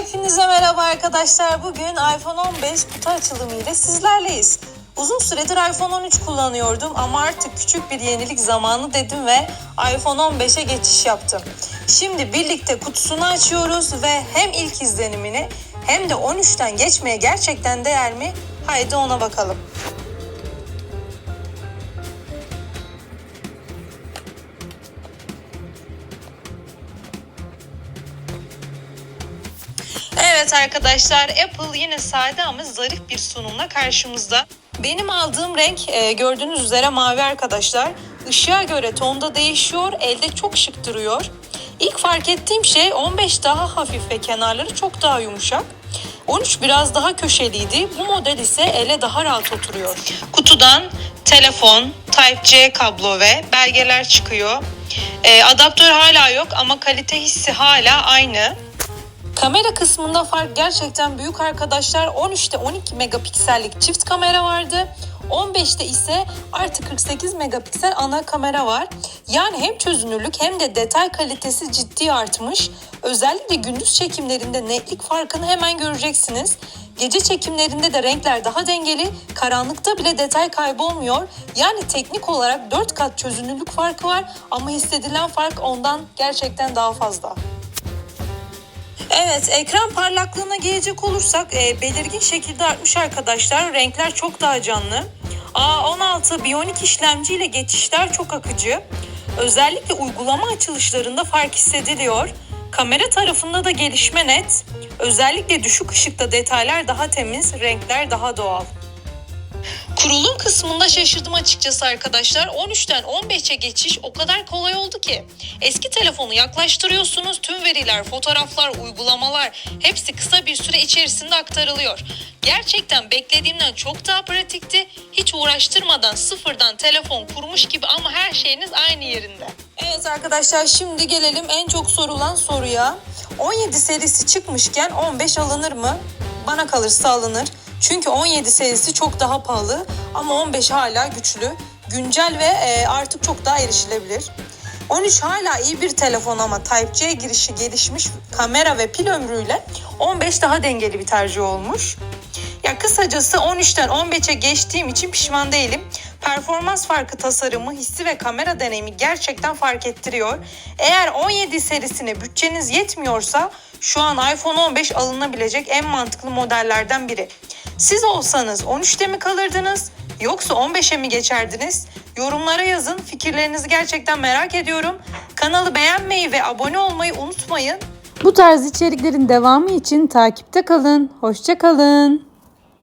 Hepinize merhaba arkadaşlar. Bugün iPhone 15 kutu açılımı ile sizlerleyiz. Uzun süredir iPhone 13 kullanıyordum ama artık küçük bir yenilik zamanı dedim ve iPhone 15'e geçiş yaptım. Şimdi birlikte kutusunu açıyoruz ve hem ilk izlenimini hem de 13'ten geçmeye gerçekten değer mi? Haydi ona bakalım. Evet arkadaşlar Apple yine sade ama zarif bir sunumla karşımızda. Benim aldığım renk e, gördüğünüz üzere mavi arkadaşlar. Işığa göre tonda değişiyor, elde çok şık duruyor. İlk fark ettiğim şey 15 daha hafif ve kenarları çok daha yumuşak. 13 biraz daha köşeliydi. Bu model ise ele daha rahat oturuyor. Kutudan telefon, Type-C kablo ve belgeler çıkıyor. E, adaptör hala yok ama kalite hissi hala aynı. Kamera kısmında fark gerçekten büyük arkadaşlar. 13'te 12 megapiksellik çift kamera vardı. 15'te ise artı 48 megapiksel ana kamera var. Yani hem çözünürlük hem de detay kalitesi ciddi artmış. Özellikle gündüz çekimlerinde netlik farkını hemen göreceksiniz. Gece çekimlerinde de renkler daha dengeli, karanlıkta bile detay kaybolmuyor. Yani teknik olarak 4 kat çözünürlük farkı var ama hissedilen fark ondan gerçekten daha fazla. Evet, ekran parlaklığına gelecek olursak e, belirgin şekilde artmış arkadaşlar. Renkler çok daha canlı. A16 Bionic işlemci ile geçişler çok akıcı. Özellikle uygulama açılışlarında fark hissediliyor. Kamera tarafında da gelişme net. Özellikle düşük ışıkta detaylar daha temiz, renkler daha doğal. Kurulum kısmında şaşırdım açıkçası arkadaşlar. 13'ten 15'e geçiş o kadar kolay oldu ki. Eski telefonu yaklaştırıyorsunuz. Tüm veriler, fotoğraflar, uygulamalar hepsi kısa bir süre içerisinde aktarılıyor. Gerçekten beklediğimden çok daha pratikti. Hiç uğraştırmadan sıfırdan telefon kurmuş gibi ama her şeyiniz aynı yerinde. Evet arkadaşlar şimdi gelelim en çok sorulan soruya. 17 serisi çıkmışken 15 alınır mı? Bana kalırsa alınır. Çünkü 17 serisi çok daha pahalı ama 15 hala güçlü, güncel ve e, artık çok daha erişilebilir. 13 hala iyi bir telefon ama Type-C girişi gelişmiş kamera ve pil ömrüyle 15 daha dengeli bir tercih olmuş. Ya kısacası 13'ten 15'e geçtiğim için pişman değilim. Performans farkı tasarımı, hissi ve kamera deneyimi gerçekten fark ettiriyor. Eğer 17 serisine bütçeniz yetmiyorsa şu an iPhone 15 alınabilecek en mantıklı modellerden biri. Siz olsanız 13'te mi kalırdınız yoksa 15'e mi geçerdiniz? Yorumlara yazın. Fikirlerinizi gerçekten merak ediyorum. Kanalı beğenmeyi ve abone olmayı unutmayın. Bu tarz içeriklerin devamı için takipte kalın. Hoşça kalın.